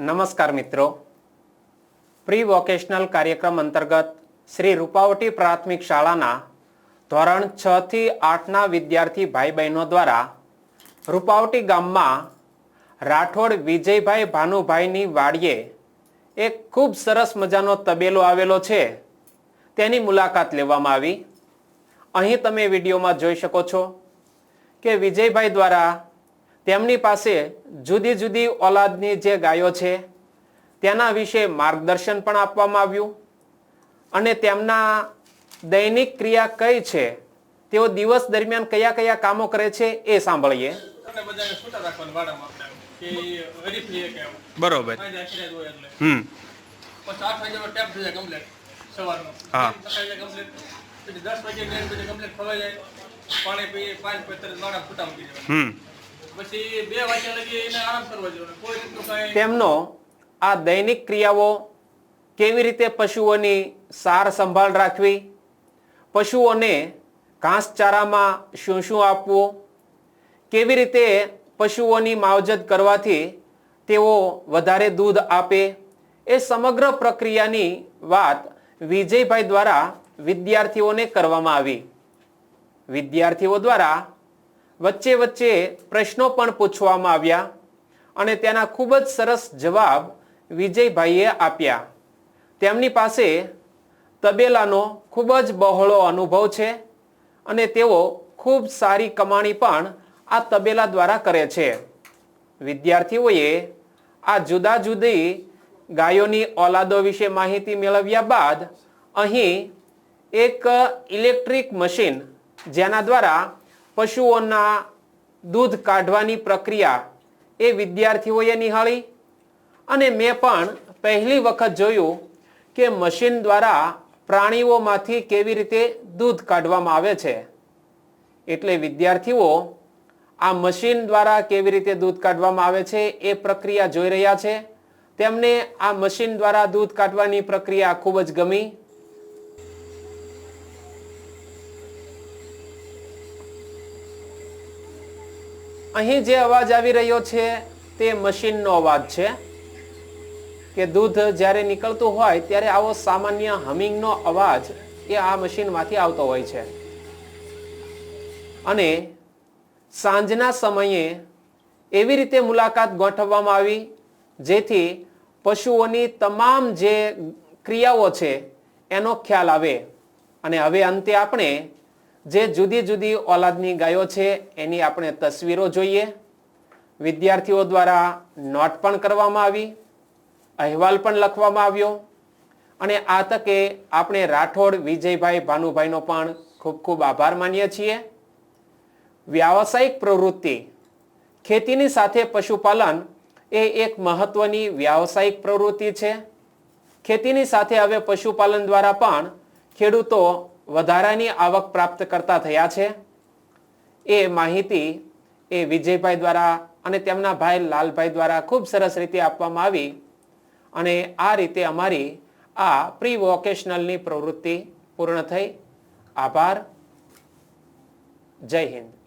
નમસ્કાર મિત્રો. Pre vocational કાર્યક્રમ અંતર્ગત શ્રી રૂપાવટી પ્રાથમિક શાળાના ધોરણ છ થી આઠના વિદ્યાર્થી ભાઈ બહેનો દ્વારા રૂપાવટી ગામમાં રાઠોડ વિજયભાઈ ભાનુભાઈની વાડીએ એક ખૂબ સરસ મજાનો તબેલો આવેલો છે. તેની મુલાકાત લેવામાં આવી. અહીં તમે વિડીયોમાં જોઈ શકો છો કે વિજયભાઈ દ્વારા તેમની પાસે જુદી જુદી ઓલાદની જે ગાયો છે તેના વિશે માર્ગદર્શન પણ આપવામાં આવ્યું અને તેમના દૈનિક ક્રિયા કઈ છે તેઓ દિવસ દરમિયાન કયા કયા કામો કરે છે એ સાંભળીએ. બરોબર. હમ. હા. દસ વાગે ને ખવાઈ જાય. પાણી પી પાંચ પછી તરત વાડા મૂકી દેવાના. હમ. તેમનો આ દૈનિક ક્રિયાઓ કેવી રીતે પશુઓની સાર સંભાળ રાખવી, પશુઓને ઘાસચારામાં શું શું આપવું, કેવી રીતે પશુઓની માવજત કરવાથી તેઓ વધારે દૂધ આપે, એ સમગ્ર પ્રક્રિયાની વાત વિજયભાઈ દ્વારા વિદ્યાર્થીઓને કરવામાં આવી. વિદ્યાર્થીઓ દ્વારા વચ્ચે વચ્ચે પ્રશ્નો પણ પૂછવામાં આવ્યા અને તેના ખૂબ જ સરસ જવાબ વિજયભાઈએ આપ્યા. તેમની પાસે તબેલાનો ખૂબ જ બહોળો અનુભવ છે અને તેઓ ખૂબ સારી કમાણી પણ આ તબેલા દ્વારા કરે છે. વિદ્યાર્થીઓએ આ જુદા જુદી ગાયોની ઓલાદો વિશે માહિતી મેળવ્યા બાદ અહીં એક ઇલેક્ટ્રિક મશીન જેના દ્વારા પશુઓના દૂધ કાઢવાની પ્રક્રિયા એ વિદ્યાર્થીઓએ નિહાળી અને મેં પણ પહેલી વખત જોયું કે મશીન દ્વારા પ્રાણીઓમાંથી કેવી રીતે દૂધ કાઢવામાં આવે છે. એટલે વિદ્યાર્થીઓ, આ મશીન દ્વારા કેવી રીતે દૂધ કાઢવામાં આવે છે એ પ્રક્રિયા જોઈ રહ્યા છે. તેમને આ મશીન દ્વારા દૂધ કાઢવાની પ્રક્રિયા ખૂબ જ ગમી. અહીં જે અવાજ આવી રહ્યો છે, તે મશીનનો અવાજ છે, કે દૂધ જ્યારે નીકળતું હોય ત્યારે આવો સામાન્ય હમિંગનો અવાજ એ આ મશીનમાંથી આવતો હોય છે. અને સાંજના સમયે એવી રીતે મુલાકાત ગોઠવવામાં આવી, જેથી પશુઓની તમામ જે ક્રિયાઓ છે, એનો ખ્યાલ આવે. અને હવે અંતે આપણે જે જુદી જુદી ઓલાદની ગાયો છે, એની આપણે તસવીરો જોઈએ. વિદ્યાર્થીઓ દ્વારા નોટ પણ કરવામાં આવી, અહેવાલ પણ લખવામાં આવ્યો, અને આ તકે આપણે રાઠોડ વિજયભાઈ ભાનુભાઈનો પણ ખૂબ ખૂબ આભાર માનીએ છીએ. વ્યાવસાયિક પ્રવૃત્તિ, ખેતીની સાથે પશુપાલન, એ એક મહત્વની વ્યાવસાયિક પ્રવૃત્તિ છે. ખેતીની સાથે હવે પશુપાલન દ્વારા પણ ખેડૂતો વધારાની આવક પ્રાપ્ત કરતા થયા છે. એ માહિતી એ વિજયભાઈ દ્વારા અને તેમના ભાઈ લાલભાઈ દ્વારા ખૂબ સરસ રીતે આપવામાં આવી અને આ રીતે અમારી આ પ્રી વોકેશનલની પ્રવૃત્તિ પૂર્ણ થઈ. આભાર. જય હિન્દ.